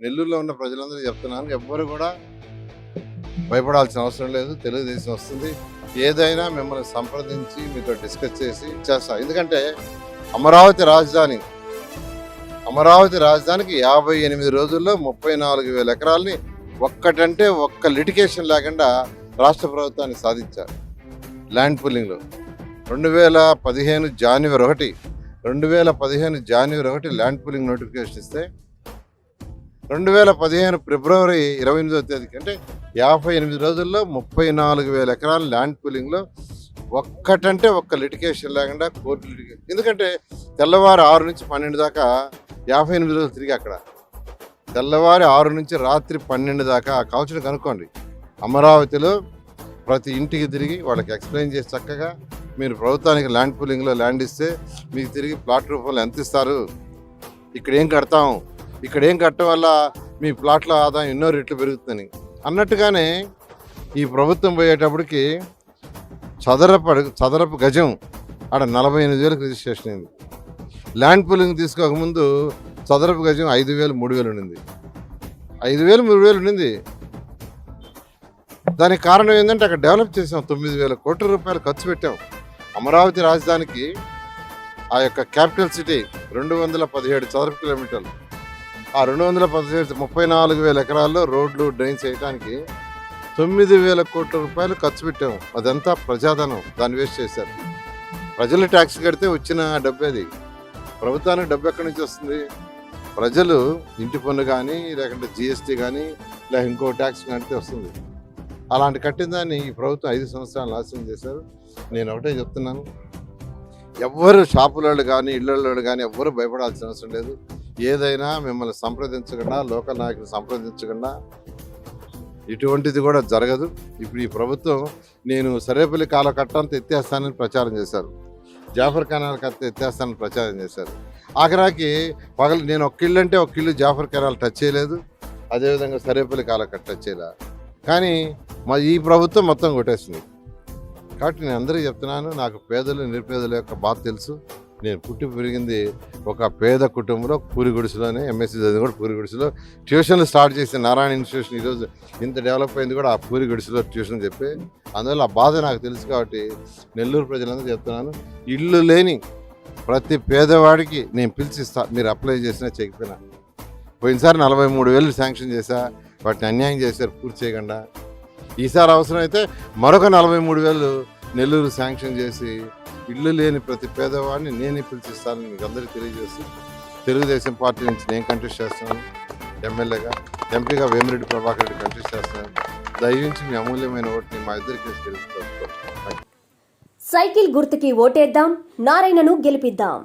నెల్లూరులో ఉన్న ప్రజలందరూ చెప్తున్నాను ఎవ్వరు కూడా భయపడాల్సిన అవసరం లేదు. తెలుగుదేశం వస్తుంది. ఏదైనా మిమ్మల్ని సంప్రదించి మీతో డిస్కస్ చేసి చేస్తాం. ఎందుకంటే అమరావతి రాజధాని అమరావతి రాజధానికి యాభై ఎనిమిది రోజుల్లో ముప్పై నాలుగు వేల ఎకరాలని ఒక్కటంటే ఒక్క లిటికేషన్ లేకుండా రాష్ట్ర ప్రభుత్వాన్ని సాధించారు. ల్యాండ్ పూలింగ్లో రెండు వేల పదిహేను జాన్వరి ఒకటి రెండు వేల పదిహేను జాన్వరి ఒకటి ల్యాండ్ పూలింగ్ నోటిఫికేషన్ ఇస్తే రెండు వేల పదిహేను ఫిబ్రవరి ఇరవై ఎనిమిదవ తేదీకి అంటే యాభై ఎనిమిది రోజుల్లో ముప్పై నాలుగు వేల ఎకరాల ల్యాండ్ పూలింగ్లో ఒక్కటంటే ఒక్క లిటికేషన్ లేకుండా కోర్టు లిటికేషన్ ఎందుకంటే తెల్లవారు ఆరు నుంచి పన్నెండు దాకా యాభై ఎనిమిది రోజులు తిరిగి అక్కడ. తెల్లవారి ఆరు నుంచి రాత్రి పన్నెండు దాకా ఆ కనుక్కోండి. అమరావతిలో ప్రతి ఇంటికి తిరిగి వాళ్ళకి ఎక్స్ప్లెయిన్ చేసి చక్కగా మీరు ప్రభుత్వానికి ల్యాండ్ పూలింగ్లో ల్యాండ్ ఇస్తే మీకు తిరిగి ప్లాట్ రూపంలో ఎంత ఇస్తారు? ఇక్కడ ఏం కడతాం? ఇక్కడ ఏం కట్టడం వల్ల మీ ప్లాట్ల ఆదాయం ఎన్నో రెట్లు పెరుగుతుందని. అన్నట్టుగానే ఈ ప్రభుత్వం పోయేటప్పటికి చదరపు చదరపు గజం ఆడ నలభై ఎనిమిది వేలకు రిజిస్ట్రేషన్ అయింది. ల్యాండ్ పూలింగ్ తీసుకోకముందు చదరపు గజం ఐదు వేలు మూడు వేలు ఉండింది. ఐదు వేలు మూడు వేలు ఉండింది. దానికి కారణం ఏంటంటే అక్కడ డెవలప్ చేసాం తొమ్మిది వేల కోట్ల రూపాయలు ఖర్చు పెట్టాం. అమరావతి రాజధానికి ఆ యొక్క క్యాపిటల్ సిటీ రెండు వందల పదిహేడు చదరపు కిలోమీటర్లు. ఆ రెండు వందల పదిహేడు ముప్పై నాలుగు వేల ఎకరాల్లో రోడ్లు డ్రైన్స్ వేయడానికి తొమ్మిది వేల కోట్ల రూపాయలు ఖర్చు పెట్టాము. అదంతా ప్రజాధనం దాన్ని వేస్ట్ చేశారు. ప్రజలు ట్యాక్స్ కడితే వచ్చిన డబ్బు అది. ప్రభుత్వానికి డబ్బు ఎక్కడి నుంచి వస్తుంది? ప్రజలు ఇంటి పన్ను కానీ లేకుంటే జిఎస్టీ కానీ లేక ఇంకో ట్యాక్స్ కడితే వస్తుంది. అలాంటి కట్టిన దాన్ని ఈ ప్రభుత్వం ఐదు సంవత్సరాలు నాశనం చేశారు. నేను ఒకటే చెప్తున్నాను. ఎవ్వరు షాపులలో కానీ ఇళ్ళల్లో కానీ ఎవ్వరు భయపడాల్సిన అవసరం లేదు. ఏదైనా మిమ్మల్ని సంప్రదించకుండా లోకల్ నాయకులు సంప్రదించకుండా ఇటువంటిది కూడా జరగదు. ఇప్పుడు ఈ ప్రభుత్వం నేను సరేపల్లి కాల కట్టంతా ఎత్తేస్తానని ప్రచారం చేశారు. జాఫర్ కెనాల్ కట్ట ఎత్తేస్తానని ప్రచారం చేశారు. ఆఖరాకి పగలు నేను ఒక ఇల్లు అంటే ఒక ఇల్లు జాఫర్ కెనాల్ టచ్ చేయలేదు. అదేవిధంగా సరేపల్లి కాల కట్ట టచ్ చేయలే. కానీ మా ఈ ప్రభుత్వం మొత్తం కొట్టేసింది. కాబట్టి నేను అందరికీ చెప్తున్నాను నాకు పేదలు నిరుపేదల యొక్క బాధ తెలుసు. నేను పుట్టి పెరిగింది ఒక పేద కుటుంబంలో పూరిగుడిసెలోనే ఎంఎస్సీ చదివి కూడా పూరిగుడిసెలో ట్యూషన్లు స్టార్ట్ చేసిన నారాయణ ఇన్స్టిట్యూషన్ ఈరోజు ఇంత డెవలప్ అయింది కూడా ఆ పూరిగుడిసెలో ట్యూషన్ చెప్పి. అందువల్ల ఆ బాధ నాకు తెలుసు కాబట్టి నెల్లూరు ప్రజలందరూ చెప్తున్నాను. ఇల్లు లేని ప్రతి పేదవాడికి నేను పిలిచిస్తా మీరు అప్లై చేసినా చేయకపోయినా. పోయినసారి నలభై మూడు వేలు శాంక్షన్ చేశా వాటిని అన్యాయం చేశారు పూర్తి చేయకుండా. ఈసారి అవసరమైతే మరొక నలభై మూడు వేలు నెల్లూరు శాంక్షన్ చేసి ఇల్లు లేని ప్రతి పేదవాడిని నేనే పిలిచిస్తానని మీకు అందరికీ తెలియజేస్తూ తెలుగుదేశం పార్టీ నుంచి నేను కంటెస్ట్ చేస్తున్నాను. ఎమ్మెల్యేగా ఎంపీగా వేమిరెడ్డి ప్రభాకర్ రెడ్డి కంటెస్ట్ చేస్తున్నాను. దయవించి మీ అమూల్యమైన ఓటుని మా ఇద్దరికి తెలుసుకోవచ్చు సైకిల్ గుర్తుకి ఓటేద్దాం నారాయణను గెలిపిద్దాం.